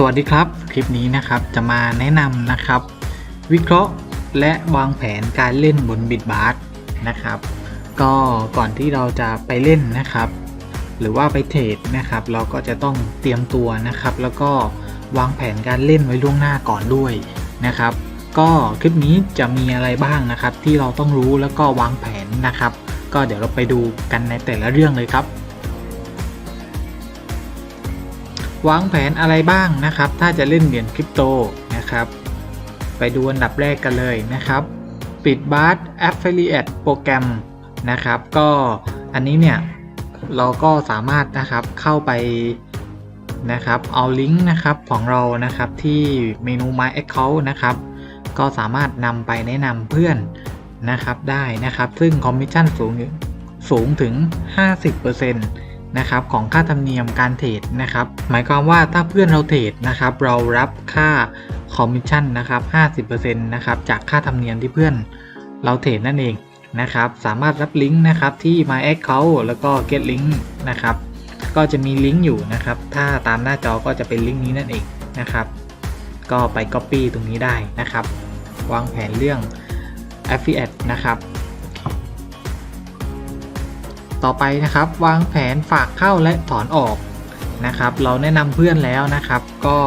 สวัสดีครับ คลิปนี้นะครับจะมาแนะนำนะครับ วิเคราะห์และวางแผนการเล่นบนบิดบาร์นะครับ ก็ก่อนที่เราจะไปเล่นนะครับ หรือว่าไปเทรดนะครับ เราก็จะต้องเตรียมตัวนะครับ แล้วก็วางแผนการเล่นไว้ล่วงหน้าก่อนด้วยนะครับ ก็คลิปนี้จะมีอะไรบ้างนะครับ ที่เราต้องรู้แล้วก็วางแผนนะครับ ก็เดี๋ยวเราไปดูกันในแต่ละเรื่องเลยครับ วางแผนอะไรบ้างนะครับ ถ้าจะเล่นเหรียญคริปโตนะครับ ไปดูอันดับแรกกันเลยนะครับ ปิดบาร์ Affiliate โปรแกรมนะครับ ก็อันนี้เนี่ยเราก็สามารถนะครับเข้าไปนะครับเอาลิงก์นะครับของเรานะครับที่เมนู My Account นะครับ ก็สามารถนำไปแนะนำเพื่อนนะครับได้นะครับ ซึ่งคอมมิชชั่นสูงสูงถึง 50%น นะครับของค่าธรรมเนียมการเทรดนะครับ หมายความว่าถ้าเพื่อนเราเทรดนะครับ เรารับค่าคอมมิชชั่นนะครับ50%นะครับจากค่าธรรมเนียมที่เพื่อนเราเทรดนั่นเองนะครับ สามารถรับลิงก์นะครับที่ My Account แล้วก็ Get Link นะครับ ก็จะมีลิงก์อยู่นะครับ ถ้าตามหน้าจอก็จะเป็นลิงก์นี้นั่นเองนะครับ ก็ไป Copy ตรงนี้ได้นะครับ วางแผนเรื่อง Affiliate นะครับ ต่อไปนะครับ วางแผนฝากเข้าและถอนออกนะครับ เราแนะนำเพื่อนแล้วนะครับ ก็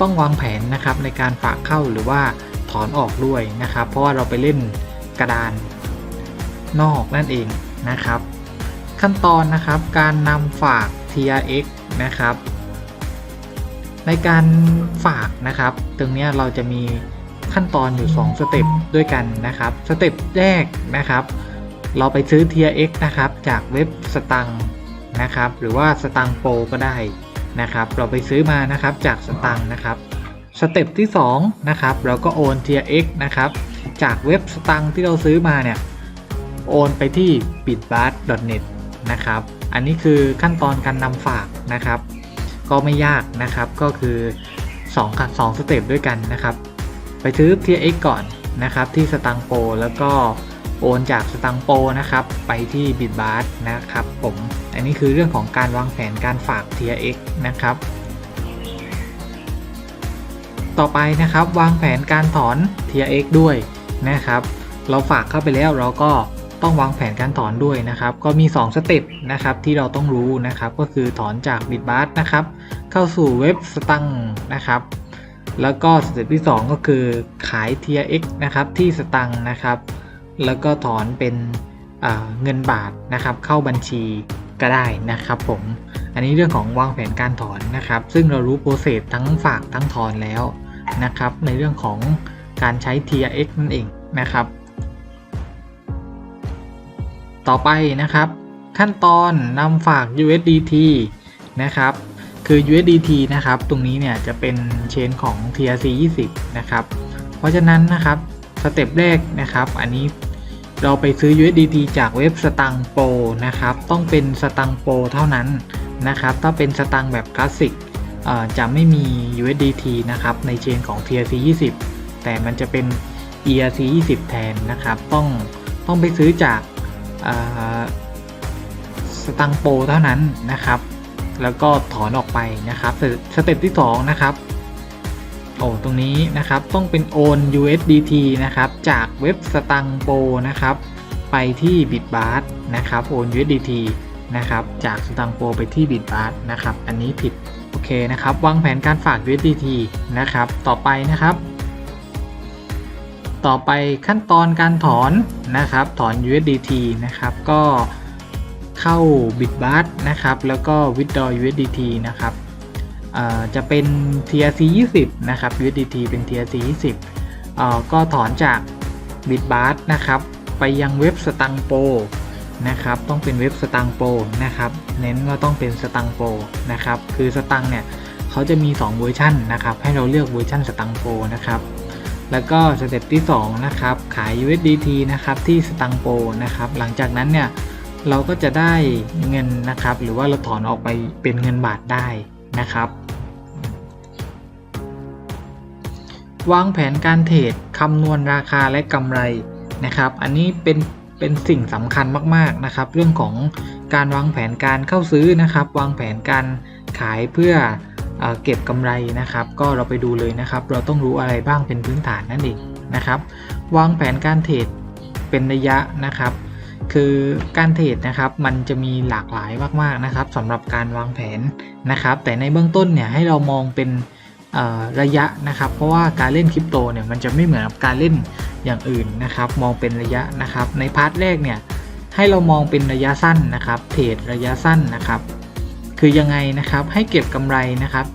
ต้องวางแผนนะครับในการฝากเข้าหรือว่าถอนออกด้วยนะครับ เพราะว่าเราไปเล่นกระดานนอกนั่นเองนะครับ ขั้นตอนนะครับการนำฝาก TRX นะครับ ในการฝากนะครับ ตรงนี้เราจะมีขั้นตอนอยู่ 2 สเต็ปด้วยกันนะครับ สเต็ปแรกนะครับ เราไปซื้อ TRX นะครับ จากเว็บสตังนะครับ หรือว่าสตังโปรก็ได้นะครับ เราไปซื้อมานะครับจากสตังนะครับสเต็ปที่2นะครับเราก็โอน TRX นะครับ จากเว็บสตังที่เราซื้อมาเนี่ยโอนไปที่ b i t b a r n e t นะครับ อันนี้คือขั้นตอนการนำฝากนะครับ ก็ไม่ยากนะครับ ก็คือ2ขั้น2สเต็ปด้วยกันนะครับ ไปซื้อ TRX ก่อนนะครับที่สตังโปแล้วก็ โอนจากสตังโปนะครับไปที่ Bitbart นะครับผมอันนี้คือเรื่องของการวางแผนการฝาก TRX นะครับ ต่อไปนะครับวางแผนการถอน TRX ด้วยนะครับ เราฝากเข้าไปแล้วเราก็ต้องวางแผนการถอนด้วยนะครับ ก็มี 2 สเต็ปนะครับที่เราต้องรู้นะครับ ก็คือถอนจาก Bitbart นะครับ เข้าสู่เว็บสตังนะครับแล้วก็สเต็ปที่ 2 ก็คือขาย TRX นะครับที่สตังนะครับ แล้วก็ถอนเป็นเงินบาทนะครับ เข้าบัญชีก็ได้นะครับผม อันนี้เรื่องของวางแผนการถอนนะครับ ซึ่งเรารู้โปรเซสทั้งฝากทั้งถอนแล้วนะครับ ในเรื่องของการใช้ TRX นั่นเองนะครับ ต่อไปนะครับ ขั้นตอนนำฝาก USDT นะครับ คือ USDT นะครับ ตรงนี้เนี่ยจะเป็นเชนของ TRC 20 นะครับ เพราะฉะนั้นนะครับ สเต็ปแรกนะครับ อันนี้ เราไปซื้อ USDT จากเว็บสตังโปนะครับ ต้องเป็นสตังโปเท่านั้นนะครับ ถ้าเป็นสตังแบบคลาสสิกจะไม่มี USDT นะครับ ในเชนของ TRC 20 แต่มันจะเป็น ERC 20 แทนนะครับ ต้องต้องไปซื้อจากสตังโปเท่านั้นนะครับ แล้วก็ถอนออกไปนะครับ สเต็ปที่ 2 นะครับ โอ้ตรงนี้นะครับต้องเป็นโอน USDT นะครับจากเว็บสตังโปนะครับไปที่ Bitbart นะครับโอน USDT นะครับจากสตังโปไปที่ Bitbart นะครับอันนี้ผิดโอเคนะครับวางแผนการฝาก USDT นะครับต่อไปนะครับ ต่อไปขั้นตอนการถอนนะครับถอน USDT นะครับก็เข้า Bitbart นะครับแล้วก็ withdraw USDT นะครับ จะเป็น TRC 20นะครับ USDT เป็น TRC 20ก็ถอนจาก Bitbart นะครับ ไปยังเว็บสตังโปนะครับ ต้องเป็นเว็บสตังโปนะครับ เน้นว่าต้องเป็นสตังโปนะครับ คือสตังเนี่ยเขาจะมี 2 เวอร์ชันนะครับ ให้เราเลือกเวอร์ชันสตังโปนะครับ แล้วก็สเต็ปที่ 2 นะครับ ขาย USDT นะครับ ที่สตังโปนะครับ หลังจากนั้นเนี่ยเราก็จะได้เงินนะครับ หรือว่าเราถอนออกไปเป็นเงินบาทได้ นะครับ วางแผนการเทรดคำนวณราคาและกำไรนะครับ อันนี้เป็นเป็นสิ่งสำคัญมากๆนะครับ เรื่องของการวางแผนการเข้าซื้อนะครับ วางแผนการขายเพื่อเอเก็บกำไรนะครับ ก็เราไปดูเลยนะครับ เราต้องรู้อะไรบ้างเป็นพื้นฐานนั่นเองนะครับ วางแผนการเทรดเป็นระยะนะครับ คือการเทรดนะครับมันจะมีหลากหลายมากๆนะครับสำหรับการวางแผนนะครับ แต่ในเบื้องต้นเนี่ยให้เรามองเป็นระยะนะครับ เพราะว่าการเล่นคริปโตเนี่ยมันจะไม่เหมือนกับการเล่นอย่างอื่นนะครับ มองเป็นระยะนะครับ ในพาร์ทแรกเนี่ยให้เรามองเป็นระยะสั้นนะครับเทรดระยะสั้นนะครับ คือยังไงนะครับให้เก็บกำไรนะครับ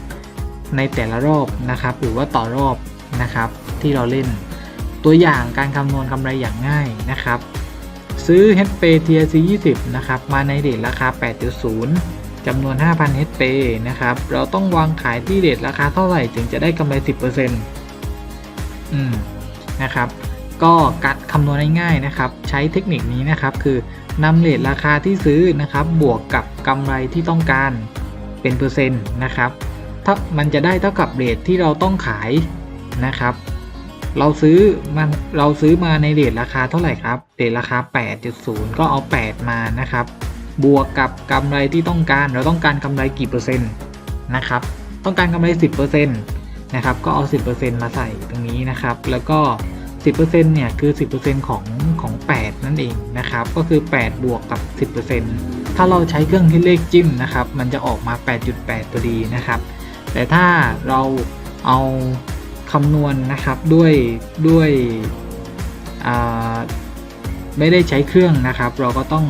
5-10%ในแต่ละรอบนะครับ หรือว่าต่อรอบนะครับที่เราเล่น ตัวอย่างการคำนวณกำไรอย่างง่ายนะครับ ซื้อ HP TRC 20นะครับมาในเรทราคา 8.0จำนวน 5,000 HP นะครับ เราต้องวางขายที่เรทราคาเท่าไหร่ถึงจะได้กำไร 10%อืมนะครับก็กัดคำนวณง่ายๆนะครับ ใช้เทคนิคนี้นะครับ คือนำเรทราคาที่ซื้อนะครับ บวกกับกำไรที่ต้องการเป็นเปอร์เซ็นต์นะครับ ถ้ามันจะได้เท่ากับเรทที่เราต้องขายนะครับ เราซื้อมันเราซื้อมาในเรทราคาเท่าไหร่ครับเรทราคา 8.0 ก็เอา 8 มานะครับ บวกกับกำไรที่ต้องการ เราต้องการกำไรกี่เปอร์เซ็นต์นะครับ ต้องการกำไร 10%นะครับ ก็เอา 10%มาใส่ตรงนี้นะครับ แล้วก็ 10%เนี่ยคือ 10%ของของ 8 นั่นเองนะครับ ก็คือ 8 บวกกับ 10%ถ้าเราใช้เครื่องคิดเลขจิ้มนะครับ มันจะออกมา 8.8 ตัวดีนะครับ แต่ถ้าเราเอา คำนวณนะครับด้วยด้วยไม่ได้ใช้เครื่องนะครับ เราก็ต้อง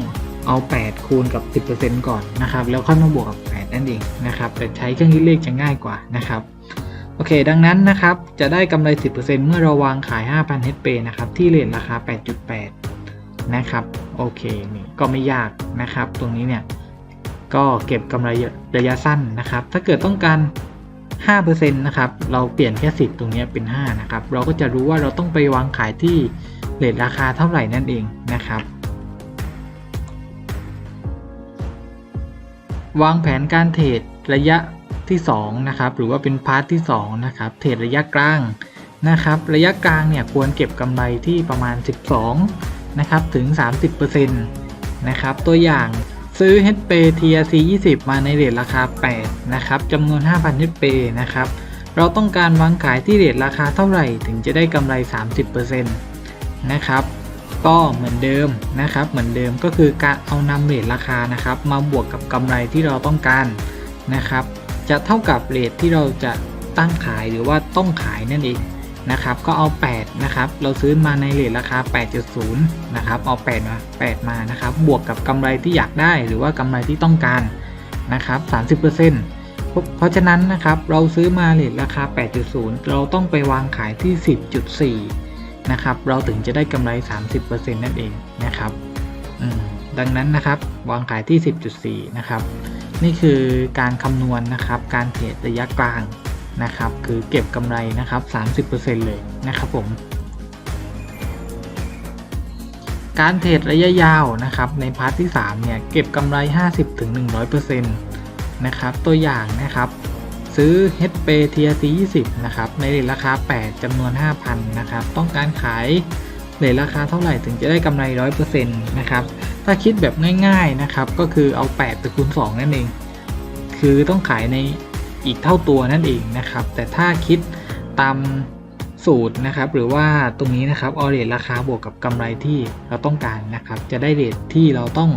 เอา 8 คูณกับ 10%ก่อนนะครับ แล้วค่อยมาบวกกับ 8 นั่นเองนะครับแต่ใช้เครื่องคิดเลขจะง่ายกว่านะครับโอเค ดังนั้นนะครับ จะได้กำไร 10%เมื่อเราวางขาย 5,000 HP นะครับ ที่เรทราคา 8.8 นะครับ โอเค นี่ก็ไม่ยากนะครับ ตรงนี้เนี่ย ก็เก็บกำไรระยะสั้นนะครับ ถ้าเกิดต้องการ 5%นะครับเราเปลี่ยนแค่10 ตรงนี้เป็น 5 นะครับ เราก็จะรู้ว่าเราต้องไปวางขายที่เรทราคาเท่าไหร่นั่นเองนะครับ วางแผนการเทรดระยะที่2นะครับหรือว่าเป็นพาร์ทที่2นะครับเทรดระยะกลางนะครับระยะกลางเนี่ยควรเก็บกำไรที่ประมาณ 12นะครับถึง 30%นะครับตัวอย่าง ซื้อ HP TRC 20 มาในเรทราคา 8 นะครับจำนวน 5,000 HP นะครับ เราต้องการวางขายที่เรทราคาเท่าไหร่ถึงจะได้กำไร 30%นะครับ ก็เหมือนเดิมนะครับ เหมือนเดิมก็คือการเอานำเรทราคานะครับ มาบวกกับกำไรที่เราต้องการนะครับ จะเท่ากับเรทที่เราจะตั้งขายหรือว่าต้องขายนั่นเอง นะครับ ก็เอา 8 นะครับ เราซื้อมาในเรทราคา 8.0 นะครับ เอา 8 มา 8 มานะครับ บวกกับกำไรที่อยากได้หรือว่ากำไรที่ต้องการนะครับ 30%เพราะฉะนั้นนะครับเราซื้อมาเรทราคา 8.0 เราต้องไปวางขายที่ 10.4 นะครับ เราถึงจะได้กำไร 30%นั่นเองนะครับดังนั้นนะครับวางขายที่ 10.4 นะครับ นี่คือการคำนวณนะครับ การเทรดระยะกลาง นะครับคือเก็บกำไรนะครับ 30%เลยนะครับผม การเทรดระยะยาวนะครับในพาร์ทที่ 3 เนี่ย เก็บกำไร 50-100%นะครับตัวอย่างนะครับซื้อ HP TRC 20นะครับในเรทราคา 8จำนวน 5,000นะครับต้องการขายเรทราคาเท่าไหร่ถึงจะได้กำไร 100%นะครับถ้าคิดแบบง่ายๆนะครับก็คือเอา 8 ไปคูณ 2 นั่นเอง คือต้องขายใน อีกเท่าตัวนั่นเองนะครับ แต่ถ้าคิดตามสูตรนะครับ หรือว่าตรงนี้นะครับเอาเรทราคาบวกกับกำไรที่เราต้องการนะครับ จะได้เรทที่เราต้อง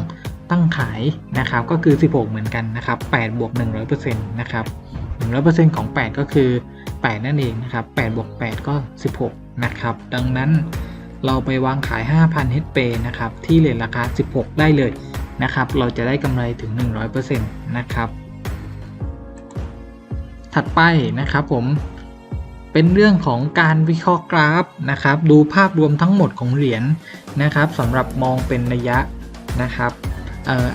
ตั้งขายนะครับ ก็คือ 16 เหมือนกันนะครับ8บวก100%นะครับ100%ของ 8 ก็คือ 8 นั่นเองนะครับ8บวก8ก็ 16 นะครับ ดังนั้นเราไปวางขาย 5,000 HP นะครับ ที่เรทราคา 16 ได้เลยนะครับ เราจะได้กำไรถึง 100%นะครับ ถัดไปนะครับผมเป็นเรื่องของการวิเคราะห์กราฟนะครับ ดูภาพรวมทั้งหมดของเหรียญนนะครับสำหรับมองเป็นระยะนะครับ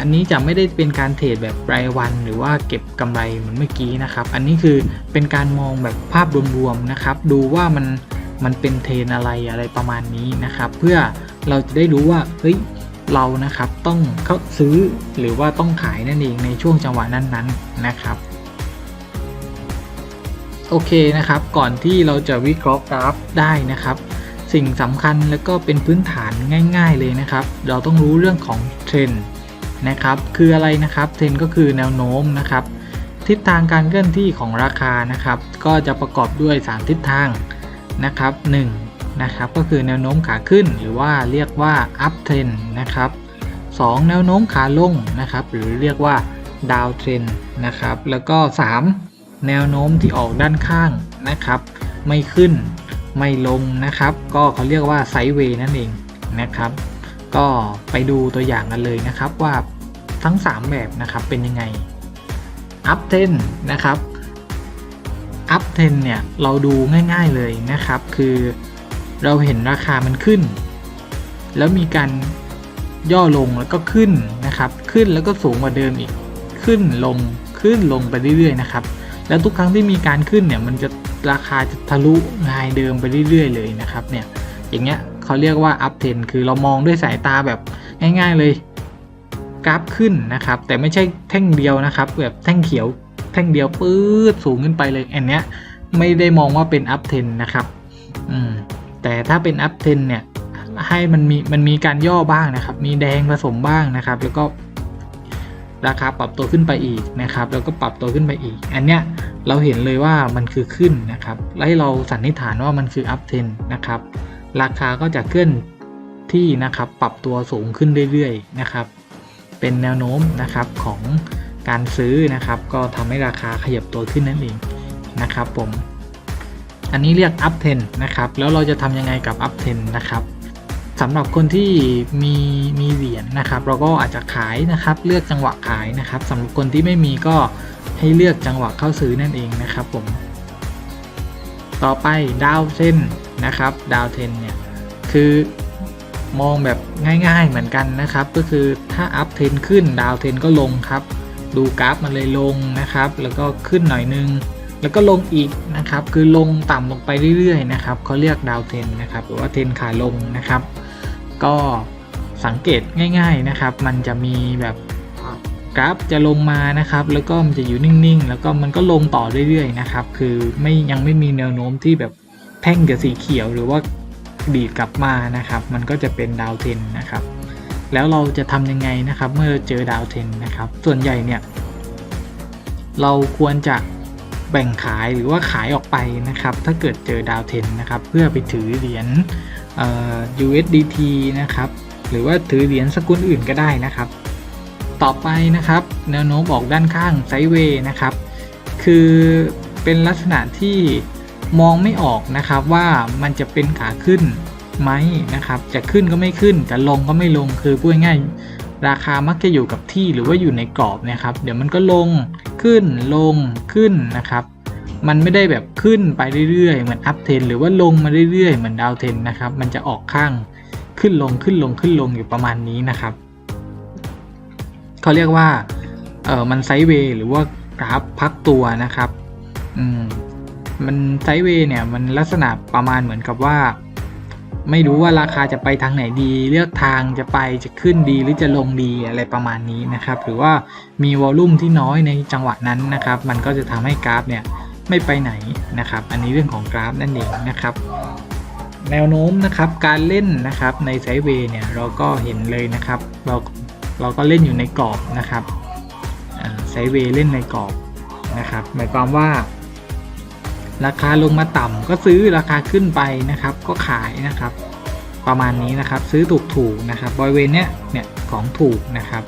อันนี้จะไม่ได้เป็นการเทรดแบบรายวัน หรือว่าเก็บกำไรเหมือนเมื่อกี้นะครับ อันนี้คือเป็นการมองแบบภาพรวมๆนะครับ ดูว่ามันมันเป็นเทรนอะไรอะไรประมาณนี้นะครับ เพื่อเราจะได้รู้ว่าเฮ้ยเรานะครับต้องเข้าซื้อหรือว่าต้องขายนั่นเองในช่วงจังหวะนั้นๆนะครับ โอเคนะครับ ก่อนที่เราจะวิเคราะห์กราฟได้นะครับ สิ่งสำคัญและก็เป็นพื้นฐานง่าย ๆ เลยนะครับ เราต้องรู้เรื่องของเทรนด์นะครับ คืออะไรนะครับเทรนด์ก็คือแนวโน้มนะครับ ทิศทางการเคลื่อนที่ของราคานะครับ ก็จะประกอบด้วย 3 ทิศทางนะครับ1นะครับก็คือแนวโน้มขาขึ้นหรือว่าเรียกว่า up trend นะครับ 2 แนวโน้มขาลงนะครับ หรือเรียกว่า down trend นะครับ แล้วก็ 3 แนวโน้มที่ออกด้านข้างนะครับ ไม่ขึ้นไม่ลงนะครับ ก็เขาเรียกว่าไซด์เวย์นั่นเองนะครับ ก็ไปดูตัวอย่างกันเลยนะครับว่าทั้ง 3 แบบนะครับเป็นยังไง up trend นะครับ up trend เนี่ยเราดูง่ายๆเลยนะครับ คือเราเห็นราคามันขึ้น แล้วมีการย่อลงแล้วก็ขึ้นนะครับ ขึ้นแล้วก็สูงกว่าเดิมอีก ขึ้นลงขึ้นลงไปเรื่อยๆนะครับ แล้วทุกครั้งที่มีการขึ้นเนี่ยมันจะราคาจะทะลุไฮเดิมไปเรื่อย ๆ เลยนะครับเนี่ยอย่างเงี้ยเขาเรียกว่า up trend คือเรามองด้วยสายตาแบบง่าย ๆเลยกราฟขึ้นนะครับ แต่ไม่ใช่แท่งเดียวนะครับแบบแท่งเขียวแท่งเดียวปื๊ดสูงขึ้นไปเลยอันเนี้ยไม่ได้มองว่าเป็น up trend นะครับอืมแต่ถ้าเป็น up trend เนี่ยให้มันมีมันมีการย่อบ้างนะครับ มีแดงผสมบ้างนะครับ แล้วก็ ราคาปรับตัวขึ้นไปอีกนะครับ แล้วก็ปรับตัวขึ้นไปอีก อันเนี้ยเราเห็นเลยว่ามันคือขึ้นนะครับและให้เราสันนิษฐานว่ามันคือ up trend นะครับ ราคาก็จะเคลื่อนที่นะครับปรับตัวสูงขึ้นเรื่อยๆนะครับ เป็นแนวโน้มนะครับของการซื้อนะครับ ก็ทำให้ราคาขยับตัวขึ้นนั่นเองนะครับผม อันนี้เรียก up trend นะครับ แล้วเราจะทำยังไงกับ up trend นะครับ สำหรับคนที่มีมีเหรียญนะครับ เราก็อาจจะขายนะครับ เลือกจังหวะขายนะครับสำหรับคนที่ไม่มีก็ให้เลือกจังหวะเข้าซื้อนั่นเองนะครับผม ต่อไปดาวเทนนะครับดาวเทนเนี่ยคือมองแบบง่ายๆเหมือนกันนะครับ ก็คือถ้าอัพเทนขึ้นดาวเทนก็ลงครับ ดูกราฟมันเลยลงนะครับ แล้วก็ขึ้นหน่อยนึง แล้วก็ลงอีกนะครับ คือลงต่ำลงไปเรื่อยๆนะครับเขาเรียกดาวเทนนะครับ หรือว่าเทนขาลงนะครับ ก็สังเกตง่าย ๆนะครับ มันจะมีแบบกราฟจะลงมานะครับ แล้วก็มันจะอยู่นิ่งๆ แล้วก็มันก็ลงต่อเรื่อยๆนะครับ คือไม่ยังไม่มีแนวโน้มที่แบบแท่งกับสีเขียวหรือว่าดีดกลับมานะครับ มันก็จะเป็นดาวเทนนะครับ แล้วเราจะทำยังไงนะครับ เมื่อเจอดาวเทนนะครับ ส่วนใหญ่เนี่ย เราควรจะแบ่งขายหรือว่าขายออกไปนะครับ ถ้าเกิดเจอดาวเทนนะครับ เพื่อไปถือเหรียญเอ่อ USDT นะครับ หรือว่าถือเหรียญสกุลอื่นก็ได้นะครับ ต่อไปนะครับ แนวโน้มออกด้านข้างไซด์เวย์นะครับ คือเป็นลักษณะที่มองไม่ออกนะครับว่ามันจะเป็นขาขึ้นไหมนะครับ จะขึ้นก็ไม่ขึ้น จะลงก็ไม่ลง คือพูดง่ายราคามักจะอยู่กับที่หรือว่าอยู่ในกรอบนะครับ เดี๋ยวมันก็ลงขึ้นลงขึ้นนะครับ มันไม่ได้แบบขึ้นไปเรื่อยๆ เหมือนอัพเทนหรือว่าลงมาเรื่อยๆ เหมือนดาวเทนนะครับ มันจะออกข้างขึ้นลงขึ้นลงขึ้นลงอยู่ประมาณนี้นะครับ เขาเรียกว่าเออมันไซด์เวย์หรือว่ากราฟพักตัวนะครับ อืม มันไซด์เวย์เนี่ยมันลักษณะประมาณเหมือนกับว่า ไม่รู้ว่าราคาจะไปทางไหนดี เลือกทางจะไปจะขึ้นดีหรือจะลงดีอะไรประมาณนี้นะครับ หรือว่ามีวอลลุ่มที่น้อยในจังหวะนั้นนะครับ มันก็จะทำให้กราฟเนี่ย ไม่ไปไหนนะครับ อันนี้เรื่องของกราฟนั่นเองนะครับ แนวโน้มนะครับการเล่นนะครับในไซด์เวย์เนี่ยเราก็เห็นเลยนะครับ เราเราก็เล่นอยู่ในกรอบนะครับไซด์เวย์เล่นในกรอบนะครับ หมายความว่าราคาลงมาต่ำก็ซื้อราคาขึ้นไปนะครับ ก็ขายนะครับ ประมาณนี้นะครับซื้อถูกถูกนะครับบริเวณเนี้ยเนี่ยของถูกนะครับ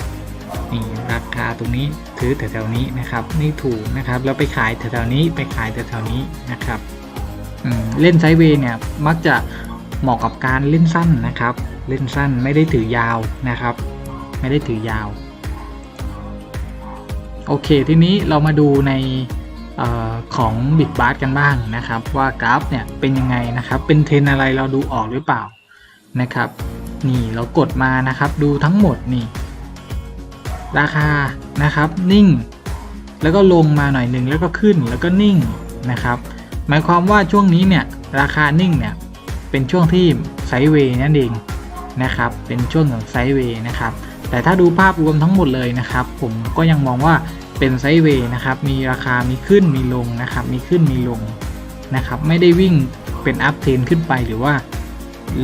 นี่ราคาตรงนี้ซื้อแถวๆนี้นะครับ นี่ถูกนะครับแล้วไปขายแถวๆนี้ไปขายแถวๆนี้นะครับเล่นไซด์เวย์เนี่ยมักจะเหมาะกับการเล่นสั้นนะครับ เล่นสั้นไม่ได้ถือยาวนะครับ ไม่ได้ถือยาว โอเค ทีนี้เรามาดูในออของบิดบาร์กันบ้างนะครับ ว่ากราฟเนี่ยเป็นยังไงนะครับ เป็นเทรนอะไรเราดูออกหรือเปล่านะครับ นี่เรากดมานะครับ ดูทั้งหมดนี่ ราคานะครับนิ่ง แล้วก็ลงมาหน่อยหนึ่งแล้วก็ขึ้นแล้วก็นิ่งนะครับ หมายความว่าช่วงนี้เนี่ยราคานิ่งเนี่ยเป็นช่วงที่ไซด์เวย์นั่นเองนะครับเป็นช่วงของไซด์เวย์นะครับแต่ถ้าดูภาพรวมทั้งหมดเลยนะครับ ผมก็ยังมองว่าเป็นไซด์เวย์นะครับมีราคามีขึ้นมีลงนะครับมีขึ้นมีลงนะครับไม่ได้วิ่งเป็นอัพเทนขึ้นไปหรือว่า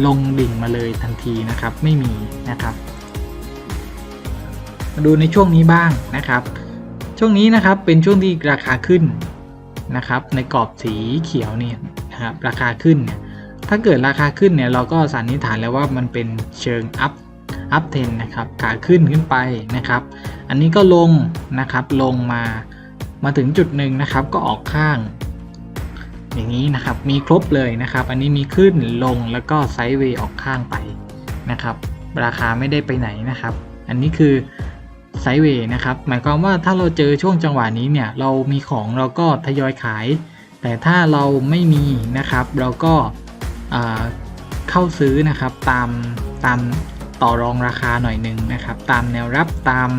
ลงดิ่งมาเลยทันทีนะครับไม่มีนะครับ มาดูในช่วงนี้บ้างนะครับ ช่วงนี้นะครับเป็นช่วงที่ราคาขึ้นนะครับ ในกรอบสีเขียวเนี่ยนะครับราคาขึ้นเนี่ยถ้าเกิดราคาขึ้นเนี่ยเราก็สันนิษฐานแล้วว่ามันเป็นเชิงอัพอัพเทนนะครับขาขึ้นขึ้นไปนะครับ อันนี้ก็ลงนะครับลงมามาถึงจุดหนึ่งนะครับก็ออกข้าง อย่างนี้นะครับมีครบเลยนะครับ อันนี้มีขึ้นลงแล้วก็ไซด์เวย์ออกข้างไปนะครับ ราคาไม่ได้ไปไหนนะครับ อันนี้คือ ไซเวย์นะครับหมายความว่าถ้าเราเจอช่วงจังหวะนี้เนี่ยเรามีของเราก็ทยอยขาย แต่ถ้าเราไม่มีนะครับเราก็อ่าเข้าซื้อนะครับตามตามต่อรองราคาหน่อยหนึ่งนะครับตามแนวรับตาม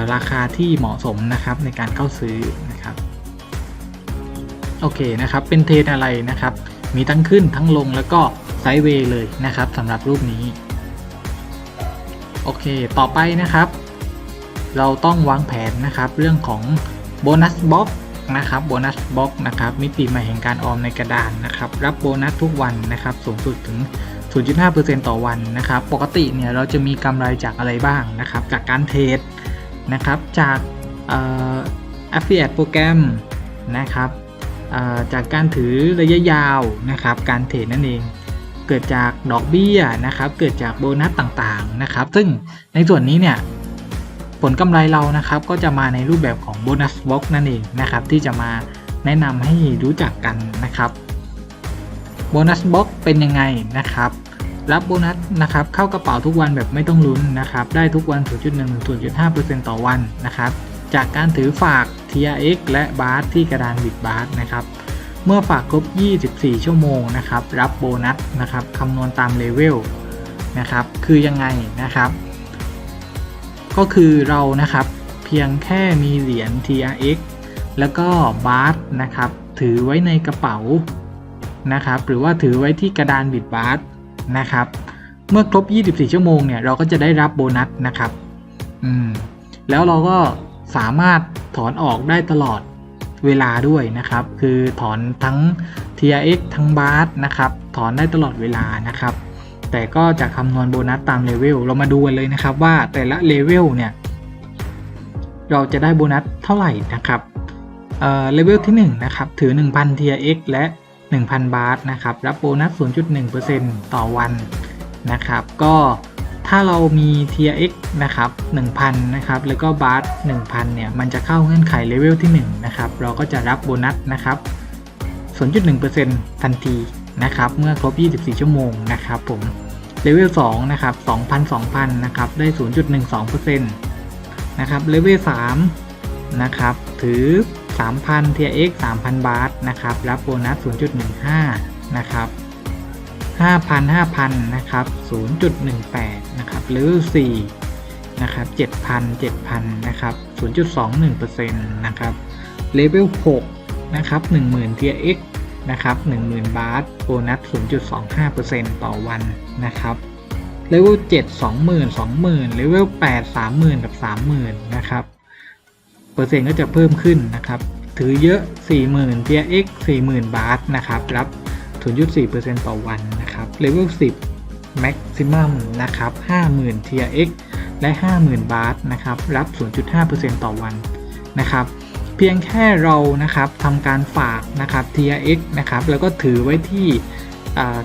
าราคาที่เหมาะสมนะครับในการเข้าซื้อนะครับโอเคนะครับเป็นเทรนอะไรนะครับ มีทั้งขึ้นทั้งลงแล้วก็ไซด์เวย์เลยนะครับสำหรับรูปนี้โอเค ต่อไปนะครับ เราต้องวางแผนนะครับเรื่องของโบนัสบ็อกนะครับโบนัสบ็อกนะครับมิติใหม่แห่งการออมในกระดานนะครับรับโบนัสทุกวันนะครับสูงสุดถึง 0.5%ต่อวันนะครับปกติเนี่ยเราจะมีกำไรจากอะไรบ้างนะครับจากการเทรดนะครับจากเอ่อ affiliate โปรแกรมนะครับจากการถือระยะยาวนะครับการเทรดนั่นเองเกิดจากดอกเบี้ยนะครับเกิดจากโบนัสต่างๆนะครับซึ่งในส่วนนี้เนี่ย ผลกำไรเรานะครับก็จะมาในรูปแบบของโบนัสบ็อกนั่นเองนะครับที่จะมาแนะนำให้รู้จักกันนะครับโบนัสบ็อกเป็นยังไงนะครับ รับโบนัสนะครับเข้ากระเป๋าทุกวันแบบไม่ต้องลุ้นนะครับ ได้ทุกวัน 0.1-0.5%ต่อวันนะครับ จากการถือฝาก TRX และบาร์ที่กระดานบิดบาร์นะครับเมื่อฝากครบ 24 ชั่วโมงนะครับ รับโบนัสนะครับคำนวณตามเลเวลนะครับ คือยังไงนะครับ ก็คือเรานะครับเพียงแค่มีเหรียญ TRX แล้วก็บาร์นะครับถือไว้ในกระเป๋านะครับหรือว่าถือไว้ที่กระดานบิดบาร์นะครับเมื่อครบ 24 ชั่วโมงเนี่ยเราก็จะได้รับโบนัสนะครับอืมแล้วเราก็สามารถถอนออกได้ตลอดเวลาด้วยนะครับ คือถอนทั้ง TRX ทั้งบาร์นะครับ ถอนได้ตลอดเวลานะครับ แต่ก็จะคำนวณโบนัสตามเลเวลเรามาดูกันเลยนะครับว่าแต่ละเลเวลเนี่ย เราจะได้โบนัสเท่าไหร่นะครับเอ่อเลเวลที่1นะครับถือ 1,000 TRX และ 1,000 บาทนะครับรับโบนัส 0.1%ต่อวันนะครับก็ถ้าเรามี TRX นะครับ1,000นะครับแล้วก็บาท1,000เนี่ยมันจะเข้าเงื่อนไขเลเวลที่1นะครับเราก็จะรับโบนัสนะครับ0.1%ทันที นะครับเมื่อครบ 24 ชั่วโมงนะครับผมเลเวล2นะครับ2,000 2,000นะครับได้ 0.12%นะครับเลเวล3นะครับถือ 3,000 TRX 3,000 บาทนะครับรับโบนัส 0.15 นะครับ 5,000 5,000 นะครับ 0.18 นะครับเลเวล4นะครับ 7,000 7,000 นะครับ 0.21%นะครับเลเวล6นะครับ10,000 TRX นะครับ10,000 บาท โบนัส 0.25%ต่อวันนะครับเลเวล7 20,000 20,000เลเวล8 30,000 กับ 30,000 นะครับ เปอร์เซ็นต์ก็จะเพิ่มขึ้นนะครับ ถือเยอะ 40,000 TX 40,000 บาทนะครับ รับ 0.4%ต่อวันนะครับ เลเวล10 Maximum นะครับ 50,000 TX และ 50,000 บาทนะครับ รับ 0.5%ต่อวันนะครับ พียงแค่เรานะครับทำการฝากนะครับ TRX นะครับแล้วก็ถือไว้ที่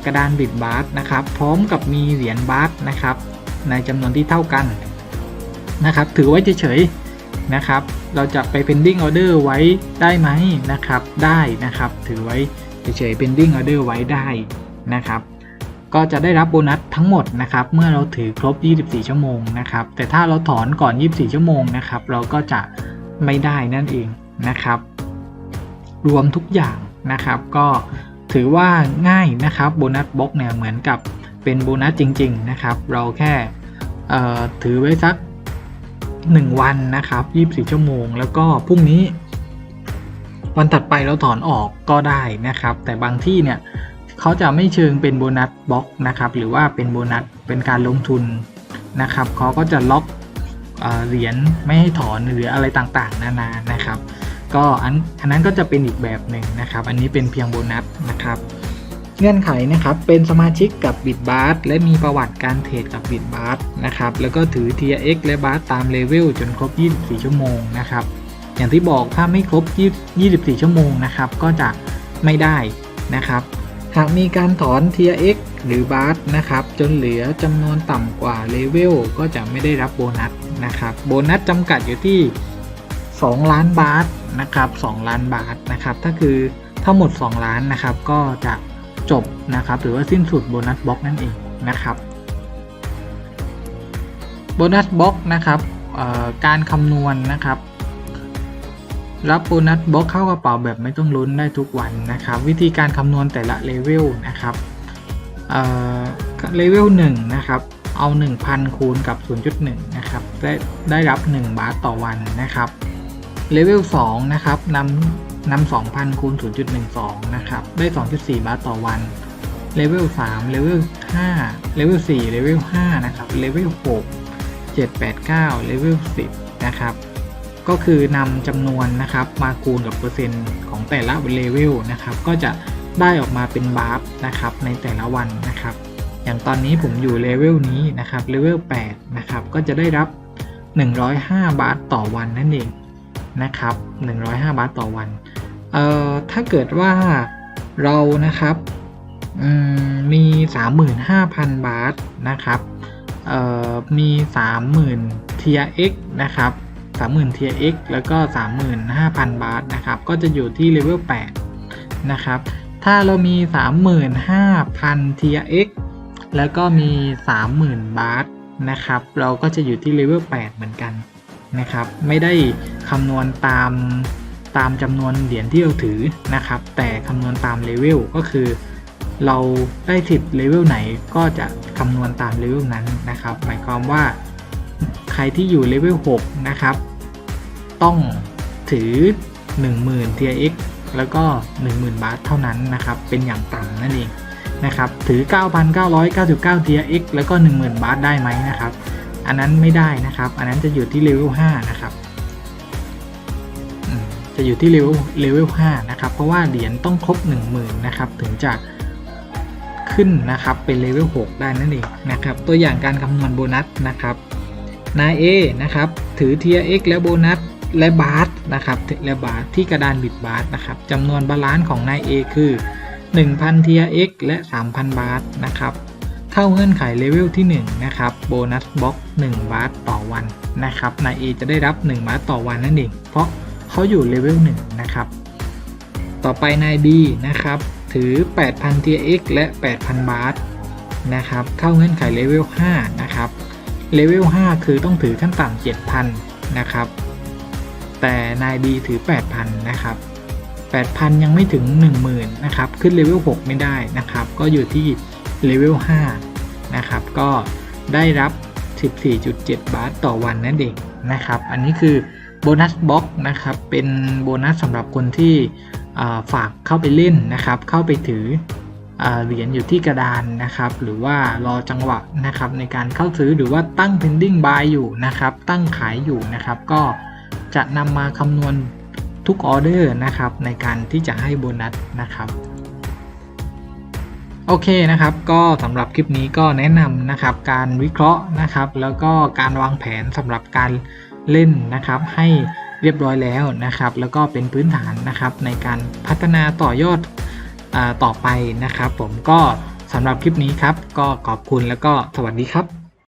กระดานบิดบาร์นะครับ พร้อมกับมีเหรียญบาร์นะครับ ในจำนวนที่เท่ากันนะครับ ถือไว้เฉยๆนะครับ เราจะไป pending order ไว้ได้ไหมนะครับ ได้นะครับ ถือไว้เฉยๆ pending order ไว้ได้นะครับ ก็จะได้รับโบนัสทั้งหมดนะครับ เมื่อเราถือครบ 24 ชั่วโมงนะครับ แต่ถ้าเราถอนก่อน 24 ชั่วโมงนะครับ เราก็จะไม่ได้นั่นเอง นะครับ รวมทุกอย่างนะครับ ก็ถือว่าง่ายนะครับโบนัสบล็อกเนี่ยเหมือนกับเป็นโบนัสจริง ๆ นะครับ เราแค่ถือไว้สัก 1 วันนะครับ 24 ชั่วโมง แล้วก็พรุ่งนี้ วันถัดไปเราถอนออกก็ได้นะครับ แต่บางที่เนี่ยเขาจะไม่เชิงเป็นโบนัสบล็อกนะครับ หรือว่าเป็นโบนัสเป็นการลงทุนนะครับเขาก็จะล็อกเหรียญไม่ให้ถอนหรืออะไรต่างๆ นานานะครับ ก็อันอันนั้นก็จะเป็นอีกแบบหนึ่งนะครับ อันนี้เป็นเพียงโบนัสนะครับเงื่อนไขนะครับ เป็นสมาชิกกับ b i t b a r และมีประวัติการเทรดกับ b i t b a r นะครับ แล้วก็ถือ TRX และ BAR ตามเลเวลจนครบ 24 ชั่วโมงนะครับ อย่างที่บอกถ้าไม่ครบ 24 ชั่วโมงนะครับ ก็จะไม่ได้นะครับ หากมีการถอน TRX หรือ b a r นะครับ จนเหลือจำนวนต่ำกว่าเลเวลก็จะไม่ได้รับโบนัสนะครับ โบนัสจำกัดอยู่ที่ 2 ล้านบาทนะครับ2ล้านบาทนะครับถ้าคือถ้าหมด 2 ล้านนะครับก็จะจบนะครับหรือว่าสิ้นสุดโบนัสบล็อกนั่นเองนะครับโบนัสบล็อกนะครับการคำนวณนะครับ รับโบนัสบล็อกเข้ากระเป๋าแบบไม่ต้องลุ้นได้ทุกวันนะครับ วิธีการคำนวณแต่ละเลเวลนะครับเอ่อเลเวล1นะครับเอา 1,000 คูณกับ 0.1 นะครับ ได้ได้รับ 1 บาทต่อวันนะครับ เลเวล2นะครับนำนำ2,000คูณ0.12 นะครับ ได้ 2.4 บาทต่อวัน เลเวล3เลเวล5เลเวล4เลเวล5นะครับ เลเวล6 7 8 9 เลเวล10 นะครับ ก็คือนำจำนวนนะครับ มาคูณกับเปอร์เซ็นต์ของแต่ละเลเวลนะครับ ก็จะได้ออกมาเป็นบาร์นะครับ ในแต่ละวันนะครับ อย่างตอนนี้ผมอยู่เลเวลนี้นะครับ เลเวล8นะครับ ก็จะได้รับ 105 บาทต่อวันนั่นเอง นะครับ 105 บาทต่อวัน เอ่อ ถ้าเกิดว่าเรานะครับมมี35,000 บาทนะครับเอ่อมี 30,000 TRX นะครับ 30,000 TRX แล้วก็ 35,000 บาทนะครับ ก็จะอยู่ที่เลเวล 8 นะครับ ถ้าเรามี 35,000 TRX แล้วก็มี 30,000 บาทนะครับ เราก็จะอยู่ที่เลเวล 8 เหมือนกัน นะครับ ไม่ได้คำนวณตามตามจำนวนเหรียญที่เราถือนะครับ แต่คำนวณตามเลเวลก็คือ เราได้ติดเลเวลไหนก็จะคำนวณตามเลเวลนั้นนะครับ หมายความว่าใครที่อยู่เลเวล6นะครับ ต้องถือ 10,000 TRX แล้วก็ 10,000 บาทเท่านั้นนะครับ เป็นอย่างต่ำนั่นเองนะครับ ถือ 9,999 TRX แล้วก็ 10,000 บาทได้ไหมนะครับ อันนั้นไม่ได้นะครับ อันนั้นจะอยู่ที่เลเวล5นะครับจะอยู่ที่เลเวลเลเวล5นะครับ เพราะว่าเหรียญต้องครบ 10,000นะครับถึงจะขึ้นนะครับเป็นเลเวล6ได้นั่นเองนะครับ ตัวอย่างการคำนวณโบนัสนะครับนาย A นะครับ ถือ Tier X และโบนัสและบาร์สนะครับและบาร์ที่กระดานบิดบาร์สนะครับจำนวนบาลานซ์ของนาย A คือ 1,000 Tier X และ 3,000 บาร์นะครับ เข้าเงื่อนไขเลเวลที่ 1 นะครับโบนัสบล็อก1บาร์ต่อวันนะครับนาย A จะได้รับ 1 บาร์ต่อวันนั่นเอง เพราะเขาอยู่เลเวล1นะครับต่อไปนาย B นะครับถือ 8,000 TX และ 8,000 บาร์นะครับเข้าเงื่อนไขเลเวล5นะครับเลเวล5คือต้องถือขั้นต่ำ7,000นะครับแต่นาย B ถือ 8,000นะครับ8,000 ยังไม่ถึง 10,000นะครับขึ้นเลเวล6ไม่ได้นะครับก็อยู่ที่เลเวล5 นะครับ ก็ได้รับ 14.7 บาทต่อวันนั่นเองนะครับ อันนี้คือโบนัสบ็อกนะครับ เป็นโบนัสสำหรับคนที่ฝากเข้าไปเล่นนะครับ เข้าไปถืออเหรียญอยู่ที่กระดานนะครับ หรือว่ารอจังหวะนะครับในการเข้าซื้อหรือว่าตั้ง pending buy อยู่นะครับ ตั้งขายอยู่นะครับ ก็จะนำมาคำนวณทุกออเดอร์นะครับในการที่จะให้โบนัสนะครับ โอเคนะครับ ก็สำหรับคลิปนี้ก็แนะนำนะครับการวิเคราะห์นะครับ แล้วก็การวางแผนสำหรับการเล่นนะครับให้เรียบร้อยแล้วนะครับ แล้วก็เป็นพื้นฐานนะครับในการพัฒนาต่อยอดอต่อไปนะครับ ผมก็สำหรับคลิปนี้ครับ ก็ขอบคุณแล้วก็สวัสดีครับ